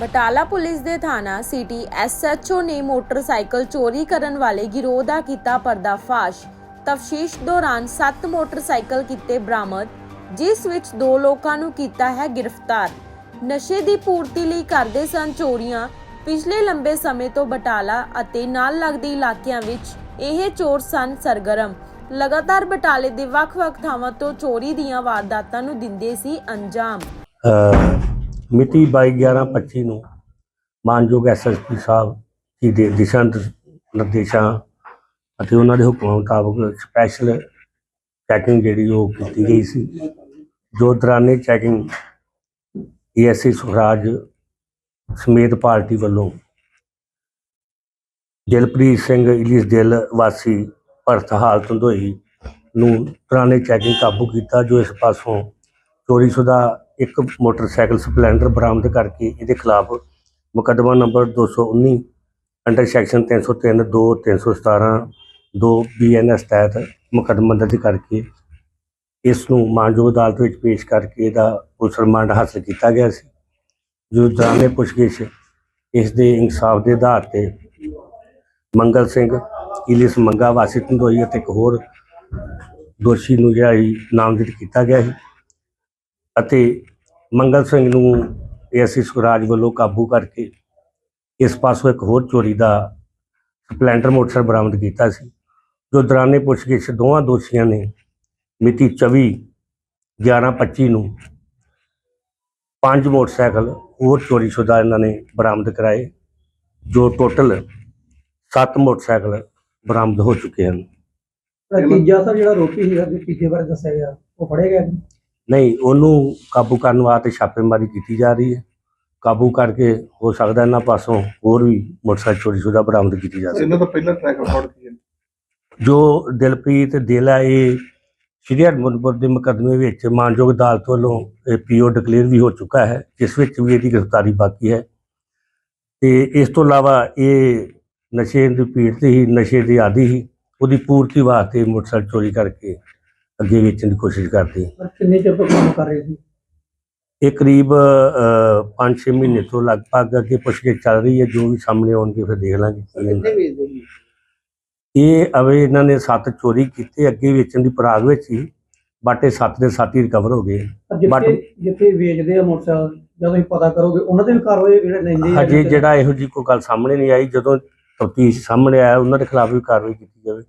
Batala police ਦੇ ਥਾਣਾ city SHO ਨੇ ਮੋਟਰਸਾਈਕਲ ਚੋਰੀ ਕਰਨ ਵਾਲੇ ਗਿਰੋਹ ਦਾ ਕੀਤਾ ਪਰਦਾਫਾਸ਼। ਤਫਤੀਸ਼ ਦੌਰਾਨ 7 ਮੋਟਰਸਾਈਕਲ ਕੀਤੇ ਬਰਾਮਦ, ਜਿਸ ਵਿੱਚ ਦੋ ਲੋਕਾਂ ਨੂੰ ਕੀਤਾ ਹੈ ਗ੍ਰਿਫਤਾਰ। ਨਸ਼ੇ ਦੀ ਪੂਰਤੀ ਲਈ ਕਰਦੇ ਸਨ ਚੋਰੀਆਂ। ਪਿਛਲੇ ਲੰਬੇ ਸਮੇਂ ਤੋਂ ਬਟਾਲਾ ਅਤੇ ਨਾਲ ਲੱਗਦੇ ਇਲਾਕਿਆਂ ਵਿੱਚ ਇਹ ਚੋਰ ਸਨ ਸਰਗਰਮ। ਲਗਾਤਾਰ ਬਟਾਲੇ ਦੇ ਵੱਖ-ਵੱਖ ਥਾਵਾਂ ਤੋਂ ਚੋਰੀ ਦੀਆਂ ਵਾਰਦਾਤਾਂ ਨੂੰ ਦਿੰਦੇ ਸੀ ਅੰਜਾਮ। ਮਿਤੀ 22/11/25 ਨੂੰ ਮਾਨਯੋਗ ਐਸਐਸਪੀ ਸਾਹਿਬ ਜੀ ਦੇ ਦਿਸ਼ਾ ਨਿਰਦੇਸ਼ਾਂ ਅਤੇ ਉਹਨਾਂ ਦੇ ਹੁਕਮਾਂ ਮੁਤਾਬਕ ਸਪੈਸ਼ਲ ਚੈਕਿੰਗ ਜਿਹੜੀ ਉਹ ਕੀਤੀ ਗਈ ਸੀ। ਜੋ ਦੌਰਾਨੇ ਚੈਕਿੰਗ ਏਐਸਸੀ ਸੁਖਰਾਜ ਸਮੇਤ ਪਾਰਟੀ ਵੱਲੋਂ ਦਿਲਪ੍ਰੀਤ ਸਿੰਘ ਇਲੀਸ ਦਿਲ ਵਾਸੀ ਭਰਤ ਹਾਲ ਧੰਦੋਈ ਨੂੰ ਦੌਰਾਨੇ ਚੈਕਿੰਗ ਕਾਬੂ ਕੀਤਾ, ਜੋ ਇਸ ਪਾਸੋਂ ਚੋਰੀ ਸ਼ੁਦਾ ਇੱਕ ਮੋਟਰਸਾਈਕਲ ਸਪਲੈਂਡਰ ਬਰਾਮਦ ਕਰਕੇ ਇਹਦੇ ਖਿਲਾਫ ਮੁਕੱਦਮਾ ਨੰਬਰ 219 ਅੰਡਰ ਸੈਕਸ਼ਨ 303 2 317 2 ਬੀਐਨਐਸ ਤਹਿਤ ਮੁਕੱਦਮਾ ਦਰਜ ਕਰਕੇ ਇਸ ਨੂੰ ਮਾਨਯੋਗ ਅਦਾਲਤ ਵਿੱਚ ਪੇਸ਼ ਕਰਕੇ ਇਹਦਾ ਪੁਲਿਸ ਰਿਮਾਂਡ ਹਾਸਲ ਕੀਤਾ ਗਿਆ ਸੀ। ਜੋ ਦੌਰਾਨੇ ਪੁੱਛਗਿੱਛ, ਇਸ ਦੇ ਇਨਸਾਫ ਦੇ ਆਧਾਰ ਤੇ ਮੰਗਲ ਸਿੰਘ ਇਲਿਸ ਮੰਗਾ ਵਾਸੀ ਧੰਦੋਈ ਅਤੇ ਇੱਕ ਹੋਰ ਦੋਸ਼ੀ ਨੂੰ ਜਿਹੜਾ ਸੀ ਨਾਮਜ਼ਦ ਕੀਤਾ ਗਿਆ ਸੀ। ਅਤੇ ਮੰਗਲ ਸਿੰਘ ਨੂੰ ਏਐਸਸੀ ਸੁਰਾਜ ਵੱਲੋਂ ਕਾਬੂ ਕਰਕੇ ਇਸ ਪਾਸੋਂ ਇੱਕ ਹੋਰ ਚੋਰੀ ਦਾ ਸਪਲੈਂਡਰ ਮੋਟਰਸਾਈਕਲ ਬਰਾਮਦ ਕੀਤਾ ਸੀ, ਜੋ ਦੌਰਾਨੇ ਪੁੱਛਗਿੱਛ ਦੋਵਾਂ ਦੋਸ਼ੀਆਂ ਨੇ ਮਿਤੀ 24 11/25 ਨੂੰ ਪੰਜ ਮੋਟਰਸਾਈਕਲ ਹੋਰ ਚੋਰੀਸ਼ੁਦਾ ਇਹਨਾਂ ਨੇ ਬਰਾਮਦ ਕਰਾਏ, ਜੋ ਟੋਟਲ 7 ਮੋਟਰਸਾਈਕਲ ਬਰਾਮਦ ਹੋ ਚੁੱਕੇ ਹਨ। ਤੀਜਾ ਸਰ ਜਿਹੜਾ ਰੋਪੀ ਸੀਗਾ ਤੀਜੇ ਬਾਰੇ ਦੱਸਿਆ ਗਿਆ, ਉਹ ਫੜਿਆ ਗਿਆ? ਨਹੀਂ ਉਹਨੂੰ ਕਾਬੂ ਕਰਨ ਵਾਸਤੇ ਛਾਪੇਮਾਰੀ ਕੀਤੀ ਜਾ ਰਹੀ ਹੈ। ਕਾਬੂ ਕਰਕੇ ਹੋ ਸਕਦਾ ਇਹਨਾਂ ਪਾਸੋਂ ਹੋਰ ਵੀ ਮੋਟਰਸਾਈਕਲ ਚੋਰੀ ਸ਼ੁਦਾ ਬਰਾਮਦ ਕੀਤੀ ਜਾ ਸਕੇ। ਇਹਨਾਂ ਦਾ ਪਹਿਲਾ ਟਰੈਕ ਰਿਕਾਰਡ ਕੀ ਹੈ? ਜੋ ਦਿਲਪ੍ਰੀਤ ਦਿਲ ਹੈ ਇਹ ਸ਼੍ਰੀ ਹਰਮੰਦਪੁਰ ਦੇ ਮੁਕੱਦਮੇ ਵਿੱਚ ਮਾਨਯੋਗ ਅਦਾਲਤ ਵੱਲੋਂ ਪੀਓ ਡਿਕਲੇਅਰ ਵੀ ਹੋ ਚੁੱਕਾ ਹੈ ਜਿਸ ਵਿੱਚ ਵੀ ਇਹਦੀ ਗ੍ਰਿਫਤਾਰੀ ਬਾਕੀ ਹੈ। ਤੇ ਇਸ ਤੋਂ ਇਲਾਵਾ ਇਹ ਨਸ਼ੇ ਦੀ ਪੀੜਤ ਹੀ ਨਸ਼ੇ ਦੀ ਆਦੀ ਹੀ ਉਹਦੀ ਪੂਰਤੀ ਵਾਸਤੇ ਮੋਟਰਸਾਈਕਲ ਚੋਰੀ ਕਰਕੇ ਅੱਗੇ ਵੇਚਣ ਦੀ ਕੋਸ਼ਿਸ਼ ਕਰਦੀ। ਸਰ ਕਿੰਨੇ ਚਿਰ ਤੋਂ ਕੰਮ ਕਰ ਰਹੇ ਸੀ ਇਹ ਕਰੀਬ 5-6 ਮਹੀਨੇ ਤੋਂ ਲਗਭਗ ਅੱਗੇ ਪੁੱਛਗਿੱਛ ਚੱਲ ਰਹੀ ਹੈ। ਜੋ ਵੀ ਸਾਹਮਣੇ ਆਉਣਗੇ ਫਿਰ ਦੇਖ ਲਾਂਗੇ ਇਹ ਅਵੇ ਇਹਨਾਂ ਨੇ ਸੱਤ ਚੋਰੀ ਕੀਤੇ ਅੱਗੇ ਵੇਚਣ ਦੀ ਪਰਾਗ ਵਿੱਚ ਹੀ ਬਟ ਸੱਤ ਦੇ ਸੱਤ ਹੀ ਰਿਕਵਰ ਹੋ ਗਏ। ਪਰ ਜਿੱਥੇ ਜਿੱਥੇ ਵੇਚਦੇ ਆ ਮੋਟਰਸਾਈਕਲ ਜਦੋਂ ਤੁਸੀਂ ਪਤਾ ਕਰੋਗੇ ਉਹਨਾਂ ਦੇ ਵੀ ਕਾਰਵਾਈ ਜਿਹੜੇ ਲੈਂਦੇ ਆ ਹਜੇ ਜਿਹੜਾ ਇਹੋ ਜੀ ਕੋਈ ਗੱਲ ਸਾਹਮਣੇ ਨਹੀਂ ਆਈ ਜਦੋਂ ਤਫਤੀਸ਼ ਸਾਹਮਣੇ ਆਇਆ ਉਹਨਾਂ ਦੇ ਖਿਲਾਫ ਵੀ ਕਾਰਵਾਈ ਕੀਤੀ ਜਾਵੇ